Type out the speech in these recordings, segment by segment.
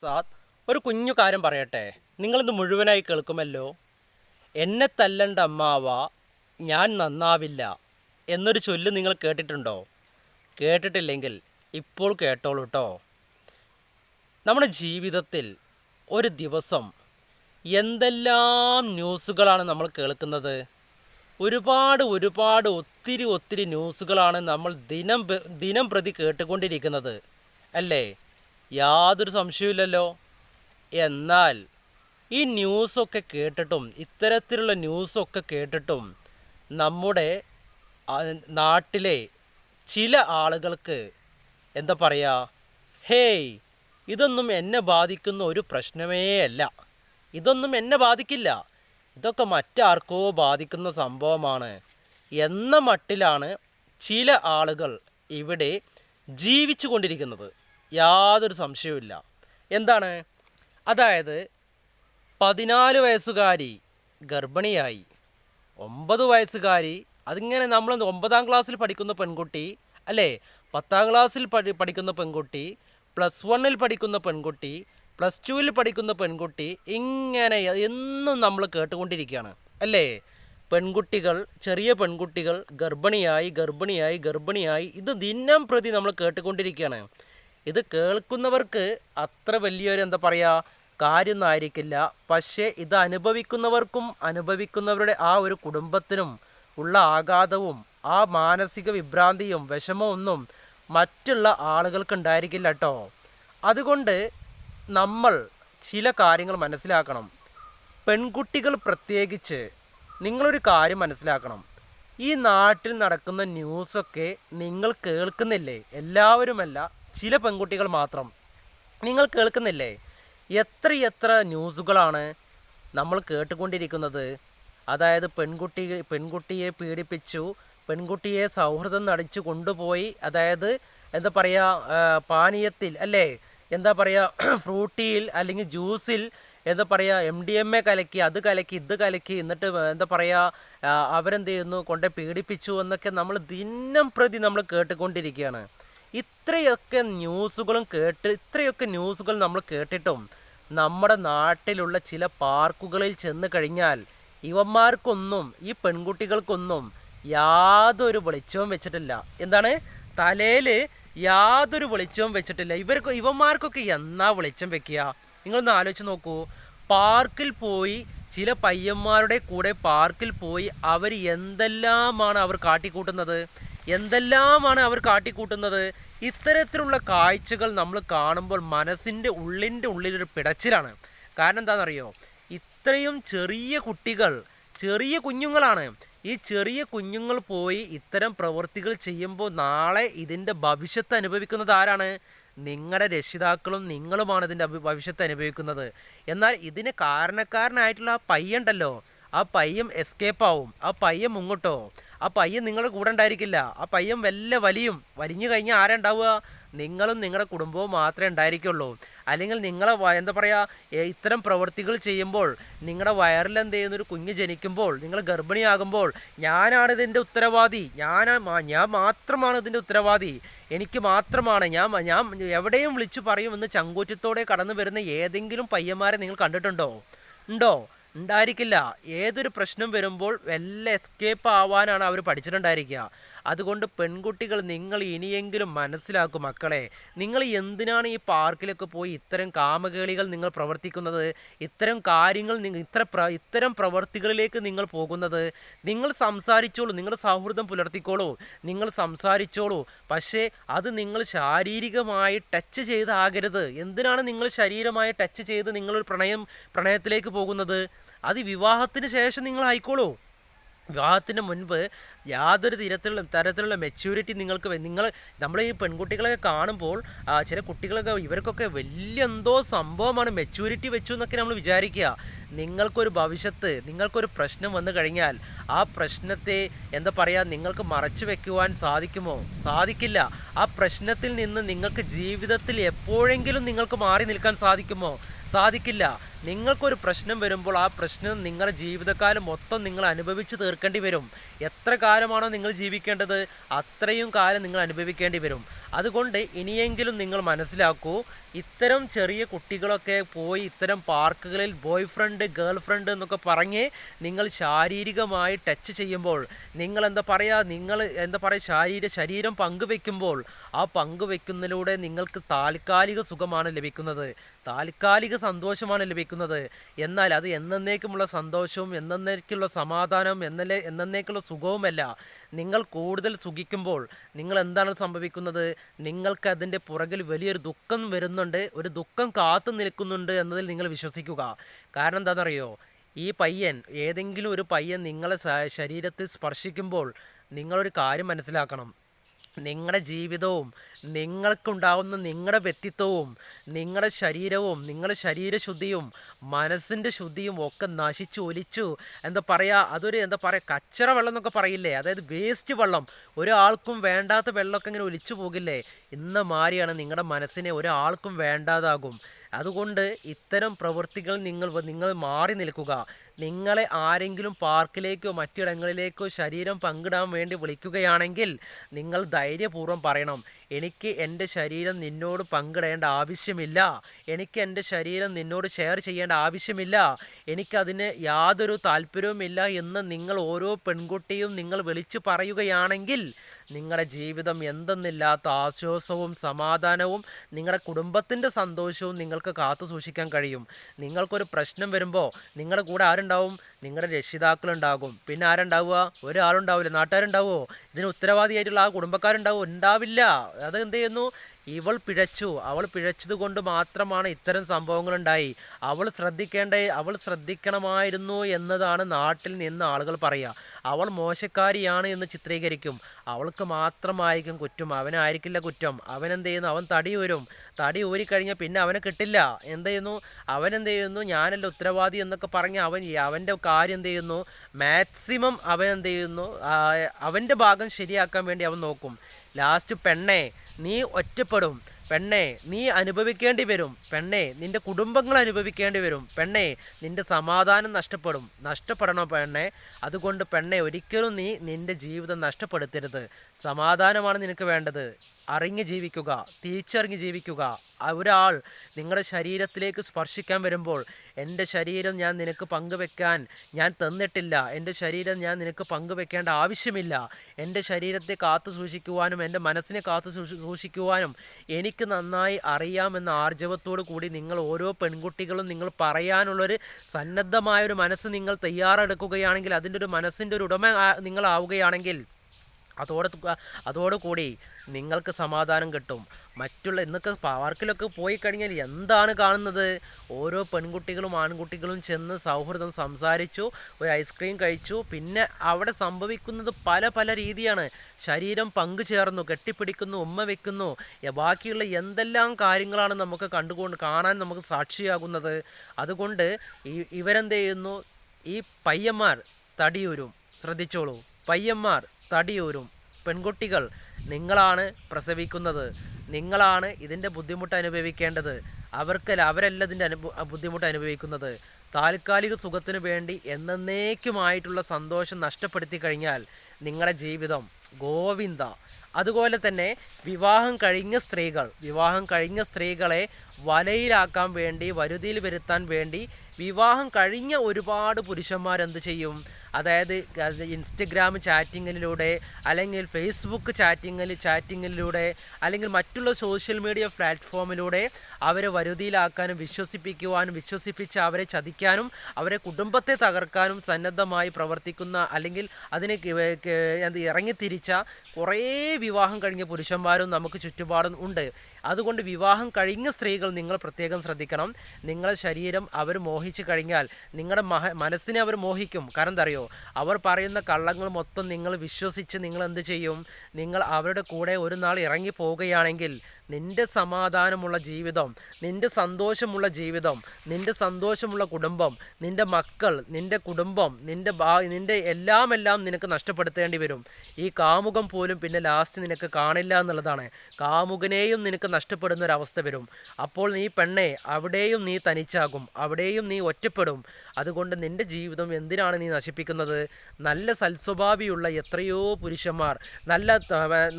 Saad ഒരു കുഞ്ഞു കാര്യം പറയട്ടെ. നിങ്ങളിത് മുഴുവനായി കേൾക്കുമല്ലോ? എന്നെ തല്ലണ്ട അമ്മാവ ഞാൻ നന്നാവില്ല എന്നൊരു ചൊല്ല് നിങ്ങൾ കേട്ടിട്ടുണ്ടോ? കേട്ടിട്ടില്ലെങ്കിൽ ഇപ്പോൾ കേട്ടോളൂ കേട്ടോ നമ്മുടെ ജീവിതത്തിൽ ഒരു ദിവസം എന്തെല്ലാം ന്യൂസുകളാണ് നമ്മൾ കേൾക്കുന്നത്? ഒരുപാട് ഒരുപാട് ഒത്തിരി ഒത്തിരി ന്യൂസുകളാണ് നമ്മൾ ദിനം ദിനം പ്രതി കേട്ടുകൊണ്ടിരിക്കുന്നത്. അല്ലേ? യാതൊരു സംശയമില്ലല്ലോ എന്നാൽ ഈ ന്യൂസൊക്കെ കേട്ടിട്ടും ഇത്തരത്തിലുള്ള ന്യൂസൊക്കെ കേട്ടിട്ടും നമ്മുടെ നാട്ടിലെ ചില ആളുകൾക്ക് എന്താ പറയുക ഹേയ് ഇതൊന്നും എന്നെ ബാധിക്കുന്ന ഒരു പ്രശ്നമേ അല്ല. ഇതൊന്നും എന്നെ ബാധിക്കില്ല. ഇതൊക്കെ മറ്റാർക്കോ ബാധിക്കുന്ന സംഭവമാണ് എന്ന മട്ടിലാണ് ചില ആളുകൾ ഇവിടെ ജീവിച്ചു കൊണ്ടിരിക്കുന്നത് യാതൊരു സംശയവുമില്ല. എന്താണ്? അതായത് പതിനാല് വയസ്സുകാരി ഗർഭിണിയായി. ഒമ്പത് വയസ്സുകാരി അതിങ്ങനെ നമ്മൾ ഒമ്പതാം ക്ലാസ്സിൽ പഠിക്കുന്ന പെൺകുട്ടി അല്ലേ? പത്താം ക്ലാസ്സിൽ പഠി പഠിക്കുന്ന പെൺകുട്ടി പ്ലസ് വണ്ണിൽ പഠിക്കുന്ന പെൺകുട്ടി പ്ലസ് ടുവിൽ പഠിക്കുന്ന പെൺകുട്ടി ഇങ്ങനെ എന്നും നമ്മൾ കേട്ടുകൊണ്ടിരിക്കുകയാണ് അല്ലേ? പെൺകുട്ടികൾ ചെറിയ പെൺകുട്ടികൾ ഗർഭിണിയായി ഗർഭിണിയായി ഗർഭിണിയായി ഇത് ദിനം പ്രതി നമ്മൾ കേട്ടുകൊണ്ടിരിക്കുകയാണ്. ഇത് കേൾക്കുന്നവർക്ക് അത്ര വലിയൊരു എന്താ പറയുക കാര്യമൊന്നും ആയിരിക്കില്ല. പക്ഷേ ഇത് അനുഭവിക്കുന്നവർക്കും അനുഭവിക്കുന്നവരുടെ ആ ഒരു കുടുംബത്തിനും ഉള്ള ആഘാതവും ആ മാനസിക വിഭ്രാന്തിയും വിഷമമൊന്നും മറ്റുള്ള ആളുകൾക്ക് ഉണ്ടായിരിക്കില്ല കേട്ടോ അതുകൊണ്ട് നമ്മൾ ചില കാര്യങ്ങൾ മനസ്സിലാക്കണം. പെൺകുട്ടികൾ പ്രത്യേകിച്ച് നിങ്ങളൊരു കാര്യം മനസ്സിലാക്കണം. ഈ നാട്ടിൽ നടക്കുന്ന ന്യൂസൊക്കെ നിങ്ങൾ കേൾക്കുന്നില്ലേ? എല്ലാവരുമല്ല. ചില പെൺകുട്ടികൾ മാത്രം. നിങ്ങൾ കേൾക്കുന്നില്ലേ? എത്ര എത്ര ന്യൂസുകളാണ് നമ്മൾ കേട്ടുകൊണ്ടിരിക്കുന്നത്. അതായത് പെൺകുട്ടി പെൺകുട്ടിയെ പീഡിപ്പിച്ചു പെൺകുട്ടിയെ സൗഹൃദം നടിച്ചു കൊണ്ടുപോയി അതായത് എന്താ പറയുക പാനീയത്തിൽ അല്ലേ? എന്താ പറയുക ഫ്രൂട്ടിയിൽ അല്ലെങ്കിൽ ജ്യൂസിൽ എന്താ പറയുക എം ഡി എം എ കലക്കി അത് കലക്കി ഇത് കലക്കി എന്നിട്ട് എന്താ പറയുക അവരെന്ത് ചെയ്യുന്നു കൊണ്ടേ പീഡിപ്പിച്ചു എന്നൊക്കെ നമ്മൾ ദിനം പ്രതി നമ്മൾ കേട്ടുകൊണ്ടിരിക്കുകയാണ്. ഇത്രയൊക്കെ ന്യൂസുകളും കേട്ട് ഇത്രയൊക്കെ ന്യൂസുകൾ നമ്മൾ കേട്ടിട്ടും നമ്മുടെ നാട്ടിലുള്ള ചില പാർക്കുകളിൽ ചെന്ന് കഴിഞ്ഞാൽ ഇവന്മാർക്കൊന്നും ഈ പെൺകുട്ടികൾക്കൊന്നും യാതൊരു വെളിച്ചവും വെച്ചിട്ടില്ല. എന്താണ്? തലയിൽ യാതൊരു വെളിച്ചവും വെച്ചിട്ടില്ല. ഇവർക്ക് ഇവന്മാർക്കൊക്കെ എന്നാ വെളിച്ചം വെക്കുക? നിങ്ങളൊന്ന് ആലോചിച്ച് നോക്കൂ. പാർക്കിൽ പോയി ചില പയ്യന്മാരുടെ കൂടെ പാർക്കിൽ പോയി അവർ എന്തെല്ലാമാണ് അവർ കാട്ടിക്കൂട്ടുന്നത്? എന്തെല്ലാമാണ് അവർ കാട്ടിക്കൂട്ടുന്നത്? ഇത്തരത്തിലുള്ള കാഴ്ചകൾ നമ്മൾ കാണുമ്പോൾ മനസ്സിന്റെ ഉള്ളിന്റെ ഉള്ളിലൊരു പിടച്ചിലാണ്. കാരണം എന്താണെന്നറിയോ? ഇത്രയും ചെറിയ കുട്ടികൾ ചെറിയ കുഞ്ഞുങ്ങളാണ്. ഈ ചെറിയ കുഞ്ഞുങ്ങൾ പോയി ഇത്തരം പ്രവൃത്തികൾ ചെയ്യുമ്പോൾ നാളെ ഇതിന്റെ ഭവിഷ്യത്ത് അനുഭവിക്കുന്നത് ആരാണ്? നിങ്ങളുടെ രക്ഷിതാക്കളും നിങ്ങളുമാണ് ഇതിന്റെ ഭവിഷ്യത്ത് അനുഭവിക്കുന്നത്. എന്നാൽ ഇതിന് കാരണക്കാരനായിട്ടുള്ള ആ പയ്യണ്ടല്ലോ ആ പയ്യം എസ്കേപ്പ് ആവും. ആ പയ്യം മുങ്ങോട്ടോ? ആ പയ്യൻ നിങ്ങളുടെ കൂടെ ഉണ്ടായിരിക്കില്ല. ആ പയ്യൻ വല്ല വലിയും. വലിഞ്ഞു കഴിഞ്ഞാൽ ആരാ ഉണ്ടാവുക? നിങ്ങളും നിങ്ങളുടെ കുടുംബവും മാത്രമേ ഉണ്ടായിരിക്കുള്ളൂ. അല്ലെങ്കിൽ നിങ്ങളെ എന്താ പറയുക ഇത്തരം പ്രവൃത്തികൾ ചെയ്യുമ്പോൾ നിങ്ങളുടെ വയറിൽ എന്ത് ചെയ്യുന്ന? ഒരു കുഞ്ഞ് ജനിക്കുമ്പോൾ നിങ്ങൾ ഗർഭിണിയാകുമ്പോൾ ഞാനാണ് ഇതിന്റെ ഉത്തരവാദി. ഞാൻ ഞാൻ മാത്രമാണ് ഇതിന്റെ ഉത്തരവാദി. എനിക്ക് മാത്രമാണ്. ഞാൻ ഞാൻ എവിടെയും വിളിച്ചു പറയുമെന്ന് ചങ്കൂറ്റത്തോടെ കടന്നു വരുന്ന ഏതെങ്കിലും പയ്യന്മാരെ നിങ്ങൾ കണ്ടിട്ടുണ്ടോ? ഉണ്ടോ? ഉണ്ടായിരിക്കില്ല. ഏതൊരു പ്രശ്നം വരുമ്പോൾ വല്ല എസ്കേപ്പ് ആവാനാണ് അവർ പഠിച്ചിട്ടുണ്ടായിരിക്കുക. അതുകൊണ്ട് പെൺകുട്ടികൾ നിങ്ങൾ ഇനിയെങ്കിലും മനസ്സിലാക്കും മക്കളെ. നിങ്ങൾ എന്തിനാണ് ഈ പാർക്കിലൊക്കെ പോയി ഇത്തരം കാമകേളികൾ നിങ്ങൾ പ്രവർത്തിക്കുന്നത്? ഇത്തരം കാര്യങ്ങൾ നിങ്ങൾ ഇത്ര ഇത്തരം പ്രവർത്തികളിലേക്ക് നിങ്ങൾ പോകുന്നത്? നിങ്ങൾ സംസാരിച്ചോളൂ നിങ്ങൾ സൗഹൃദം പുലർത്തിക്കോളൂ നിങ്ങൾ സംസാരിച്ചോളൂ. പക്ഷേ അത് നിങ്ങൾ ശാരീരികമായി ടച്ച് ചെയ്താകരുത്. എന്തിനാണ് നിങ്ങൾ ശരീരമായി ടച്ച് ചെയ്ത് നിങ്ങളൊരു പ്രണയം പ്രണയത്തിലേക്ക് പോകുന്നത്? അത് വിവാഹത്തിന് ശേഷം നിങ്ങൾ ആയിക്കോളൂ. വിവാഹത്തിന് മുൻപ് യാതൊരു തരത്തിലുള്ള തരത്തിലുള്ള മെച്യൂരിറ്റി നിങ്ങൾക്ക് നിങ്ങൾ നമ്മൾ ഈ പെൺകുട്ടികളൊക്കെ കാണുമ്പോൾ ചില കുട്ടികളൊക്കെ ഇവർക്കൊക്കെ വലിയ എന്തോ സംഭവമാണ് മെച്യൂരിറ്റി വെച്ചു എന്നൊക്കെ നമ്മൾ വിചാരിക്കുക. നിങ്ങൾക്കൊരു ഭവിഷ്യത്ത് നിങ്ങൾക്കൊരു പ്രശ്നം വന്നു കഴിഞ്ഞാൽ ആ പ്രശ്നത്തെ എന്താ പറയുക നിങ്ങൾക്ക് മറച്ചു വെക്കുവാൻ സാധിക്കുമോ? സാധിക്കില്ല. ആ പ്രശ്നത്തിൽ നിന്ന് നിങ്ങൾക്ക് ജീവിതത്തിൽ എപ്പോഴെങ്കിലും നിങ്ങൾക്ക് മാറി നിൽക്കാൻ സാധിക്കുമോ? സാധിക്കില്ല. നിങ്ങൾക്കൊരു പ്രശ്നം വരുമ്പോൾ ആ പ്രശ്നം നിങ്ങളുടെ ജീവിതകാലം മൊത്തം നിങ്ങൾ അനുഭവിച്ച് തീർക്കേണ്ടി വരും. എത്ര കാലമാണോ നിങ്ങൾ ജീവിക്കേണ്ടത് അത്രയും കാലം നിങ്ങൾ അനുഭവിക്കേണ്ടി വരും. അതുകൊണ്ട് ഇനിയെങ്കിലും നിങ്ങൾ മനസ്സിലാക്കൂ ഇത്തരം ചെറിയ കുട്ടികളൊക്കെ പോയി ഇത്തരം പാർക്കുകളിൽ ബോയ് ഫ്രണ്ട് ഗേൾ ഫ്രണ്ട് എന്നൊക്കെ പറഞ്ഞ് നിങ്ങൾ ശാരീരികമായി ടച്ച് ചെയ്യുമ്പോൾ നിങ്ങൾ എന്താ പറയുക നിങ്ങൾ എന്താ പറയുക ശാരീര ശരീരം പങ്കുവെക്കുമ്പോൾ ആ പങ്കുവെക്കുന്നതിലൂടെ നിങ്ങൾക്ക് താൽക്കാലിക സുഖമാണ് ലഭിക്കുന്നത്. താൽക്കാലിക സന്തോഷമാണ് ലഭിക്കുന്നത്. എന്നാൽ അത് എന്നേക്കുമുള്ള സന്തോഷവും എന്നേക്കുള്ള സമാധാനവും എന്നല്ലേ എന്നേക്കുള്ള സുഖവുമല്ല. നിങ്ങൾ കൂടുതൽ സുഖിക്കുമ്പോൾ നിങ്ങൾ എന്താണ് സംഭവിക്കുന്നത്? നിങ്ങൾക്ക് അതിന്റെ പുറകിൽ വലിയൊരു ദുഃഖം വരുന്നുണ്ട്. ഒരു ദുഃഖം കാത്തു നിൽക്കുന്നുണ്ട് എന്നതിൽ നിങ്ങൾ വിശ്വസിക്കുക. കാരണം എന്താണെന്നറിയോ? ഈ പയ്യൻ ഏതെങ്കിലും ഒരു പയ്യൻ നിങ്ങളെ ശരീരത്തിൽ സ്പർശിക്കുമ്പോൾ നിങ്ങളൊരു കാര്യം മനസ്സിലാക്കണം. നിങ്ങളുടെ ജീവിതവും നിങ്ങൾക്കുണ്ടാവുന്ന നിങ്ങളുടെ വ്യക്തിത്വവും നിങ്ങളുടെ ശരീരവും നിങ്ങളുടെ ശരീരശുദ്ധിയും മനസ്സിന്റെ ശുദ്ധിയും ഒക്കെ നശിച്ചു ഒലിച്ചു എന്താ പറയുക അതൊരു എന്താ പറയുക കച്ചറ വെള്ളം എന്നൊക്കെ പറയില്ലേ? അതായത് വേസ്റ്റ് വെള്ളം. ഒരാൾക്കും വേണ്ടാത്ത വെള്ളമൊക്കെ ഇങ്ങനെ ഒലിച്ചു പോകില്ലേ? ഇന്ന മാറിയാണ് നിങ്ങളുടെ മനസ്സിനെ ഒരാൾക്കും വേണ്ടാതാകും. അതുകൊണ്ട് ഇത്തരം പ്രവൃത്തികൾ നിങ്ങൾ നിങ്ങൾ മാറി നിൽക്കുക. നിങ്ങളെ ആരെങ്കിലും പാർക്കിലേക്കോ മറ്റിടങ്ങളിലേക്കോ ശരീരം പങ്കിടാൻ വേണ്ടി വിളിക്കുകയാണെങ്കിൽ നിങ്ങൾ ധൈര്യപൂർവം പറയണം. എനിക്ക് എന്റെ ശരീരം നിന്നോട് പങ്കിടേണ്ട ആവശ്യമില്ല. എനിക്ക് എന്റെ ശരീരം നിന്നോട് ഷെയർ ചെയ്യേണ്ട ആവശ്യമില്ല. എനിക്കതിന് യാതൊരു താല്പര്യവുമില്ല എന്ന് നിങ്ങൾ ഓരോ പെൺകുട്ടിയും നിങ്ങൾ വിളിച്ചു പറയുകയാണെങ്കിൽ നിങ്ങളുടെ ജീവിതം എന്തെന്നില്ലാത്ത ആശ്വാസവും സമാധാനവും നിങ്ങളുടെ കുടുംബത്തിന്റെ സന്തോഷവും നിങ്ങൾക്ക് കാത്തു സൂക്ഷിക്കാൻ കഴിയും. നിങ്ങൾക്കൊരു പ്രശ്നം വരുമ്പോൾ നിങ്ങളുടെ കൂടെ ആരുണ്ടാവും? നിങ്ങളുടെ രക്ഷിതാക്കളുണ്ടാകും. പിന്നെ ആരുണ്ടാവുക? ഒരാളുണ്ടാവില്ല. നാട്ടുകാരുണ്ടാവുമോ? ഇതിന് ഉത്തരവാദിയായിട്ടുള്ള ആ കുടുംബക്കാരുണ്ടാവുമോ? ഉണ്ടാവില്ല. അത് എന്ത് ചെയ്യുന്നു? ഇവൾ പിഴച്ചു. അവൾ പിഴച്ചത് കൊണ്ട് മാത്രമാണ് ഇത്തരം സംഭവങ്ങൾ ഉണ്ടായി അവൾ ശ്രദ്ധിക്കേണ്ട അവൾ ശ്രദ്ധിക്കണമായിരുന്നു എന്നതാണ് നാട്ടിൽ നിന്ന് ആളുകൾ പറയുക. അവൾ മോശക്കാരിയാണ് എന്ന് ചിത്രീകരിക്കും. അവൾക്ക് മാത്രമായിരിക്കും കുറ്റം. അവനായിരിക്കില്ല കുറ്റം. അവൻ എന്ത് ചെയ്യുന്നു അവൻ തടി ഊരും. തടി ഊരിക്കഴിഞ്ഞാൽ പിന്നെ അവനെ കിട്ടില്ല. എന്ത് ചെയ്യുന്നു അവൻ എന്ത് ചെയ്യുന്നു ഞാനല്ല ഉത്തരവാദി എന്നൊക്കെ പറഞ്ഞ് അവൻ അവന്റെ കാര്യം എന്ത് ചെയ്യുന്നു മാക്സിമം അവൻ എന്ത് ചെയ്യുന്നു അവന്റെ ഭാഗം ശരിയാക്കാൻ വേണ്ടി അവൻ നോക്കും. ലാസ്റ്റ് പെണ്ണെ നീ ഒറ്റപ്പെടും. പെണ്ണെ നീ അനുഭവിക്കേണ്ടി വരും. പെണ്ണെ നിന്റെ കുടുംബങ്ങൾ അനുഭവിക്കേണ്ടി വരും. പെണ്ണെ നിന്റെ സമാധാനം നഷ്ടപ്പെടും. നഷ്ടപ്പെടണം പെണ്ണെ? അതുകൊണ്ട് പെണ്ണെ ഒരിക്കലും നീ നിന്റെ ജീവിതം നഷ്ടപ്പെടുത്തരുത്. സമാധാനമാണ് നിനക്ക് വേണ്ടത്. അറിഞ്ഞ് ജീവിക്കുക തിരിച്ചറിഞ്ഞ് ജീവിക്കുക. ഒരാൾ നിങ്ങളുടെ ശരീരത്തിലേക്ക് സ്പർശിക്കാൻ വരുമ്പോൾ എന്റെ ശരീരം ഞാൻ നിനക്ക് പങ്കുവെക്കാൻ ഞാൻ തന്നിട്ടില്ല. എന്റെ ശരീരം ഞാൻ നിനക്ക് പങ്കുവെക്കേണ്ട ആവശ്യമില്ല. എന്റെ ശരീരത്തെ കാത്തു സൂക്ഷിക്കുവാനും എന്റെ മനസ്സിനെ കാത്തു സൂക്ഷി- സൂക്ഷിക്കുവാനും എനിക്ക് നന്നായി അറിയാമെന്ന ആർജവത്തോടു കൂടി നിങ്ങൾ ഓരോ പെൺകുട്ടികളും നിങ്ങൾ പറയാനുള്ളൊരു സന്നദ്ധമായൊരു മനസ്സ് നിങ്ങൾ തയ്യാറെടുക്കുകയാണെങ്കിൽ അതിന്റെ ഒരു മനസ്സിന്റെ ഒരു ഉടമ നിങ്ങളാവുകയാണെങ്കിൽ അതോടെ അതോടുകൂടി നിങ്ങൾക്ക് സമാധാനം കിട്ടും. മറ്റുള്ള ഇന്നൊക്കെ പാർക്കിലൊക്കെ പോയി കഴിഞ്ഞാൽ എന്താണ് കാണുന്നത്? ഓരോ പെൺകുട്ടികളും ആൺകുട്ടികളും ചെന്ന് സൗഹൃദം സംസാരിച്ചു ഒരു ഐസ്ക്രീം കഴിച്ചു. പിന്നെ അവിടെ സംഭവിക്കുന്നത് പല പല രീതിയാണ്. ശരീരം പങ്കു പങ്കുചേർന്നു കെട്ടിപ്പിടിക്കുന്നു ഉമ്മ വെക്കുന്നു. ബാക്കിയുള്ള എന്തെല്ലാം കാര്യങ്ങളാണ് നമുക്ക് കണ്ടുകൊണ്ട് കാണാൻ നമുക്ക് സാക്ഷിയാകുന്നത്? അതുകൊണ്ട് ഇവരെന്ത് ചെയ്യുന്നു ഈ പയ്യന്മാർ തടിയൂരും. ശ്രദ്ധിച്ചോളൂ. പയ്യന്മാർ തടിയൂരും. പെൺകുട്ടികൾ നിങ്ങളാണ് പ്രസവിക്കുന്നത്. നിങ്ങളാണ് ഇതിന്റെ ബുദ്ധിമുട്ട് അനുഭവിക്കേണ്ടത്. അവർക്ക് അവരല്ല ഇതിന്റെ ബുദ്ധിമുട്ട് അനുഭവിക്കുന്നത്. താൽക്കാലിക സുഖത്തിനു വേണ്ടി എന്നേക്കുമായിട്ടുള്ള സന്തോഷം നഷ്ടപ്പെടുത്തി കഴിഞ്ഞാൽ നിങ്ങളുടെ ജീവിതം ഗോവിന്ദ. അതുപോലെ തന്നെ വിവാഹം കഴിഞ്ഞ സ്ത്രീകൾ വിവാഹം കഴിഞ്ഞ സ്ത്രീകളെ വലയിലാക്കാൻ വേണ്ടി വരുതിയിൽ വരുത്താൻ വേണ്ടി വിവാഹം കഴിഞ്ഞ ഒരുപാട് പുരുഷന്മാരെന്ത് ചെയ്യും? അതായത് അത് ഇൻസ്റ്റഗ്രാം ചാറ്റിങ്ങിലൂടെ അല്ലെങ്കിൽ ഫേസ്ബുക്ക് ചാറ്റിങ്ങിൽ ചാറ്റിങ്ങിലൂടെ അല്ലെങ്കിൽ മറ്റുള്ള സോഷ്യൽ മീഡിയ പ്ലാറ്റ്ഫോമിലൂടെ അവരെ വരുതിയിലാക്കാനും വിശ്വസിപ്പിക്കുവാനും വിശ്വസിപ്പിച്ച് അവരെ ചതിക്കാനും അവരെ കുടുംബത്തെ തകർക്കാനും സന്നദ്ധമായി പ്രവർത്തിക്കുന്ന അല്ലെങ്കിൽ അതിന് എന്ത് ഇറങ്ങിത്തിരിച്ച കുറേ വിവാഹം കഴിഞ്ഞ പുരുഷന്മാരും നമുക്ക് ചുറ്റുപാടും ഉണ്ട്. അതുകൊണ്ട് വിവാഹം കഴിഞ്ഞ സ്ത്രീകൾ നിങ്ങൾ പ്രത്യേകം ശ്രദ്ധിക്കണം. നിങ്ങളുടെ ശരീരം അവർ മോഹിച്ചു കഴിഞ്ഞാൽ നിങ്ങളുടെ മഹ മനസ്സിനെ അവർ മോഹിക്കും. കാരണം അറിയോ അവർ പറയുന്ന കള്ളങ്ങൾ മൊത്തം നിങ്ങൾ വിശ്വസിച്ച് നിങ്ങൾ എന്ത് ചെയ്യും? നിങ്ങൾ അവരുടെ കൂടെ ഒരു നാൾ ഇറങ്ങി പോവുകയാണെങ്കിൽ നിന്റെ സമാധാനമുള്ള ജീവിതം നിന്റെ സന്തോഷമുള്ള ജീവിതം നിന്റെ സന്തോഷമുള്ള കുടുംബം നിന്റെ മക്കൾ നിന്റെ കുടുംബം നിന്റെ ഭാ നിന്റെ എല്ലാം എല്ലാം നിനക്ക് നഷ്ടപ്പെടുത്തേണ്ടി വരും. ഈ കാമുകം പോലും പിന്നെ ലാസ്റ്റ് നിനക്ക് കാണില്ല എന്നുള്ളതാണ്. കാമുകനെയും നിനക്ക് നഷ്ടപ്പെടുന്ന ഒരു അവസ്ഥ വരും. അപ്പോൾ നീ പെണ്ണെ അവിടെയും നീ തനിച്ചാകും. അവിടെയും നീ ഒറ്റപ്പെടും. അതുകൊണ്ട് നിന്റെ ജീവിതം എന്തിനാണ് നീ നശിപ്പിക്കുന്നത്? നല്ല സൽസ്വഭാവിയുള്ള എത്രയോ പുരുഷന്മാർ നല്ല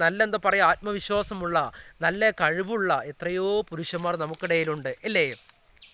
നല്ല എന്താ പറയുക ആത്മവിശ്വാസമുള്ള നല്ല കഴിവുള്ള എത്രയോ പുരുഷന്മാർ നമുക്കിടയിലുണ്ട് അല്ലേ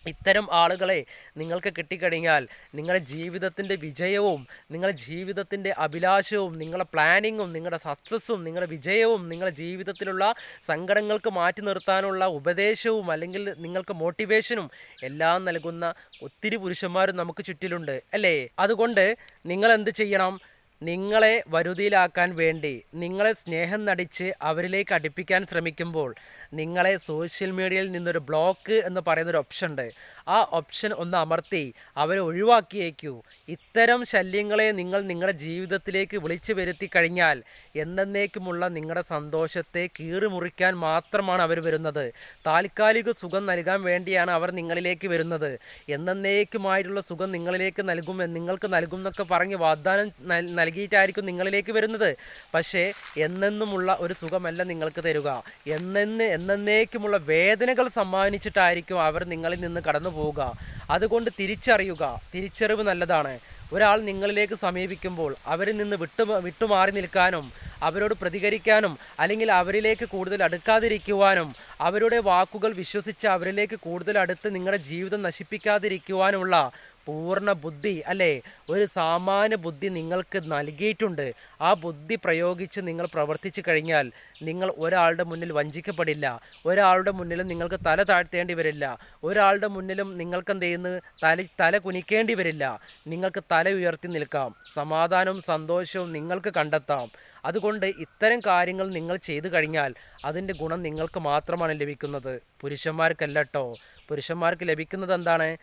ഇത്തരം ആളുകളെ നിങ്ങൾക്ക് കിട്ടിക്കഴിഞ്ഞാൽ നിങ്ങളുടെ ജീവിതത്തിന്റെ വിജയവും നിങ്ങളുടെ ജീവിതത്തിന്റെ അഭിലാഷവും നിങ്ങളുടെ പ്ലാനിങ്ങും നിങ്ങളുടെ സക്സസ്സും നിങ്ങളുടെ വിജയവും നിങ്ങളുടെ ജീവിതത്തിലുള്ള സങ്കടങ്ങൾക്ക് മാറ്റി നിർത്താനുള്ള ഉപദേശവും അല്ലെങ്കിൽ നിങ്ങൾക്ക് മോട്ടിവേഷനും എല്ലാം നൽകുന്ന ഒത്തിരി പുരുഷന്മാരും നമുക്ക് ചുറ്റിലുണ്ട് അല്ലേ? അതുകൊണ്ട് നിങ്ങൾ എന്ത് ചെയ്യണം? നിങ്ങളെ വരുതിയിലാക്കാൻ വേണ്ടി നിങ്ങളെ സ്നേഹം നടിച്ച് അവരിലേക്ക് അടുപ്പിക്കാൻ ശ്രമിക്കുമ്പോൾ നിങ്ങളെ സോഷ്യൽ മീഡിയയിൽ നിന്നൊരു ബ്ലോക്ക് എന്ന് പറയുന്നൊരു ഓപ്ഷൻ ഉണ്ട്. ആ ഓപ്ഷൻ ഒന്ന് അമർത്തി അവരെ ഒഴിവാക്കിയേക്കൂ. ഇത്തരം ശല്യങ്ങളെ നിങ്ങൾ നിങ്ങളുടെ ജീവിതത്തിലേക്ക് വിളിച്ചു വരുത്തി കഴിഞ്ഞാൽ എന്നേക്കുമുള്ള നിങ്ങളുടെ സന്തോഷത്തെ കീറിമുറിക്കാൻ മാത്രമാണ് അവർ വരുന്നത്. താൽക്കാലിക സുഖം നൽകാൻ വേണ്ടിയാണ് അവർ നിങ്ങളിലേക്ക് വരുന്നത്. എന്നേക്കുമായിട്ടുള്ള സുഖം നിങ്ങളിലേക്ക് നൽകും നിങ്ങൾക്ക് നൽകും എന്നൊക്കെ പറഞ്ഞ് വാഗ്ദാനം നൽ- നൽകിയിട്ടായിരിക്കും നിങ്ങളിലേക്ക് വരുന്നത്. പക്ഷേ എന്നെന്നുമുള്ള ഒരു സുഖമല്ല നിങ്ങൾക്ക് തരുക. എന്നെന്ന് എന്നേക്കുമുള്ള വേദനകൾ സമ്മാനിച്ചിട്ടായിരിക്കും അവർ നിങ്ങളിൽ നിന്ന് കടന്നു പോവുക. അതുകൊണ്ട് തിരിച്ചറിയുക. തിരിച്ചറിവ് നല്ലതാണ്. ഒരാൾ നിങ്ങളിലേക്ക് സമീപിക്കുമ്പോൾ അവരിൽ നിന്ന് വിട്ടു വിട്ടുമാറി നിൽക്കാനും അവരോട് പ്രതികരിക്കാനും അല്ലെങ്കിൽ അവരിലേക്ക് കൂടുതൽ അടുക്കാതിരിക്കുവാനും അവരുടെ വാക്കുകൾ വിശ്വസിച്ച് അവരിലേക്ക് കൂടുതൽ അടുത്ത് നിങ്ങളുടെ ജീവിതം നശിപ്പിക്കാതിരിക്കുവാനുമുള്ള പൂർണ ബുദ്ധി അല്ലേ? ഒരു സാമാന്യ ബുദ്ധി നിങ്ങൾക്ക് നൽകിയിട്ടുണ്ട്. ആ ബുദ്ധി പ്രയോഗിച്ച് നിങ്ങൾ പ്രവർത്തിച്ചു കഴിഞ്ഞാൽ നിങ്ങൾ ഒരാളുടെ മുന്നിൽ വഞ്ചിക്കപ്പെടില്ല. ഒരാളുടെ മുന്നിലും നിങ്ങൾക്ക് തല താഴ്ത്തേണ്ടി വരില്ല. ഒരാളുടെ മുന്നിലും നിങ്ങൾക്ക് എന്ത് ചെയ്യുന്നു? തല തല കുനിക്കേണ്ടി വരില്ല. നിങ്ങൾക്ക് തല ഉയർത്തി നിൽക്കാം. സമാധാനവും സന്തോഷവും നിങ്ങൾക്ക് കണ്ടെത്താം. അതുകൊണ്ട് ഇത്തരം കാര്യങ്ങൾ നിങ്ങൾ ചെയ്തു കഴിഞ്ഞാൽ അതിന്റെ ഗുണം നിങ്ങൾക്ക് മാത്രമാണ് ലഭിക്കുന്നത്. പുരുഷന്മാർക്കല്ലട്ടോ പുരുഷന്മാർക്ക് ലഭിക്കുന്നത് എന്താണ്?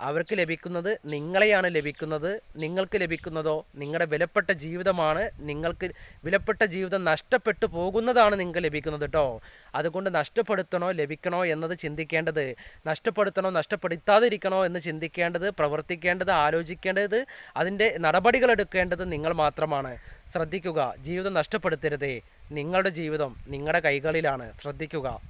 അവർക്ക് ലഭിക്കുന്നത് നിങ്ങളെയാണ് ലഭിക്കുന്നത്. നിങ്ങൾക്ക് ലഭിക്കുന്നതോ നിങ്ങളുടെ വിലപ്പെട്ട ജീവിതമാണ് നിങ്ങൾക്ക് വിലപ്പെട്ട ജീവിതം നഷ്ടപ്പെട്ടു പോകുന്നതാണ് നിങ്ങൾക്ക് ലഭിക്കുന്നത് കേട്ടോ അതുകൊണ്ട് നഷ്ടപ്പെടുത്തണോ ലഭിക്കണോ എന്നത് ചിന്തിക്കേണ്ടത്. നഷ്ടപ്പെടുത്തണോ നഷ്ടപ്പെടുത്താതിരിക്കണോ എന്ന് ചിന്തിക്കേണ്ടത് പ്രവർത്തിക്കേണ്ടത് ആലോചിക്കേണ്ടത് അതിന്റെ നടപടികൾ എടുക്കേണ്ടത് നിങ്ങൾ മാത്രമാണ്. ശ്രദ്ധിക്കുക ജീവിതം നഷ്ടപ്പെടുത്തരുതേ. നിങ്ങളുടെ ജീവിതം നിങ്ങളുടെ കൈകളിലാണ്. ശ്രദ്ധിക്കുക.